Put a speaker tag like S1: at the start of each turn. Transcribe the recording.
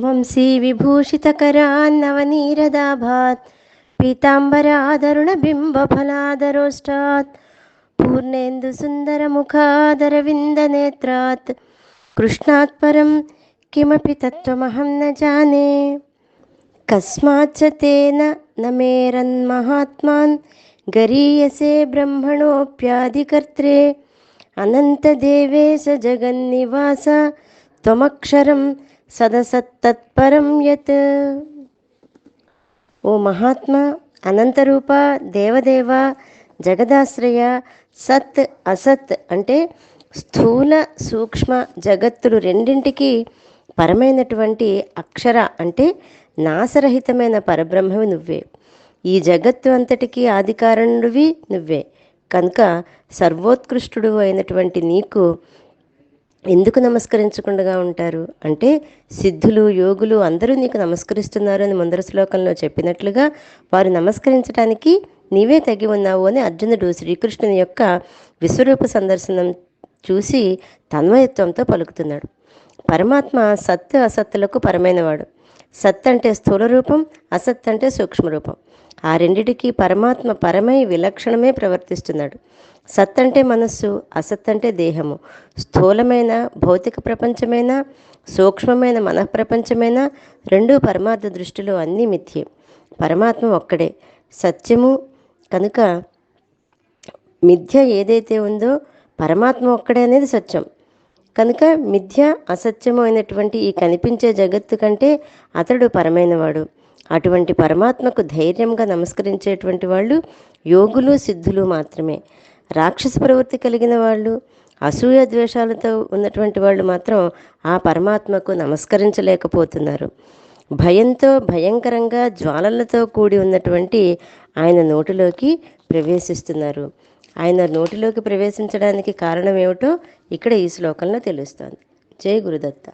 S1: वंशी विभूषितकरान्नवनीरदाभात् पीताम्बरादरुणबिम्बफलादरोष्टात् पूर्णेन्दुसुन्दरमुखादरविन्दनेत्रात् कृष्णात् परं किमपि तत्त्वमहं न जाने। कस्माच्च तेन न मेरन्महात्मान् गरीयसे ब्रह्मणोऽप्याधिकर्त्रे अनन्तदेवे स जगन्निवास त्वमक्षरं సదసత్తత్పరం యత్. ఓ మహాత్మ అనంతరూప దేవదేవ జగదాశ్రయ సత్ అసత్ అంటే స్థూల సూక్ష్మ జగత్తులు రెండింటికి పరమైనటువంటి అక్షర అంటే నాశరహితమైన పరబ్రహ్మవి నువ్వే. ఈ జగత్తు అంతటికీ ఆదికారణుడివి నువ్వే. కనుక సర్వోత్కృష్టుడు అయినటువంటి నీకు ఎందుకు నమస్కరించకుండా ఉంటారు? అంటే సిద్ధులు యోగులు అందరూ నీకు నమస్కరిస్తున్నారు అని ముందర శ్లోకంలో చెప్పినట్లుగా వారు నమస్కరించడానికి నీవే తగి ఉన్నావు అని అర్జునుడు శ్రీకృష్ణుని యొక్క విశ్వరూప సందర్శనం చూసి తన్మయత్వంతో పలుకుతున్నాడు. పరమాత్మ సత్ అసత్తులకు పరమైనవాడు. సత్ అంటే స్థూల రూపం అసత్ అంటే సూక్ష్మ రూపం. ఆ రెండిటికి పరమాత్మ పరమై విలక్షణమే ప్రవర్తిస్తున్నాడు. సత్ అంటే మనస్సు అసత్ అంటే దేహము. స్థూలమైన భౌతిక ప్రపంచమైన సూక్ష్మమైన మనఃప్రపంచమైన రెండు పరమార్థ దృష్టిలో అన్నీ మిథ్యే. పరమాత్మ ఒక్కడే. సత్యము కనుక మిథ్య ఏదైతే ఉందో పరమాత్మ ఒక్కడే అనేది సత్యం. కనుక మిథ్య అసత్యము అయినటువంటి ఈ కనిపించే జగత్తు కంటే అతడు పరమైనవాడు. అటువంటి పరమాత్మకు ధైర్యంగా నమస్కరించేటువంటి వాళ్ళు యోగులు సిద్ధులు మాత్రమే. రాక్షస ప్రవృత్తి కలిగిన వాళ్ళు అసూయ ద్వేషాలతో ఉన్నటువంటి వాళ్ళు మాత్రం ఆ పరమాత్మకు నమస్కరించలేకపోతున్నారు. భయంతో భయంకరంగా జ్వాలలతో కూడి ఉన్నటువంటి ఆయన నోటిలోకి ప్రవేశిస్తున్నారు. ఆయన నోటిలోకి ప్రవేశించడానికి కారణం ఏమిటో ఇక్కడ ఈ శ్లోకంలో తెలుస్తోంది. జై గురుదత్త.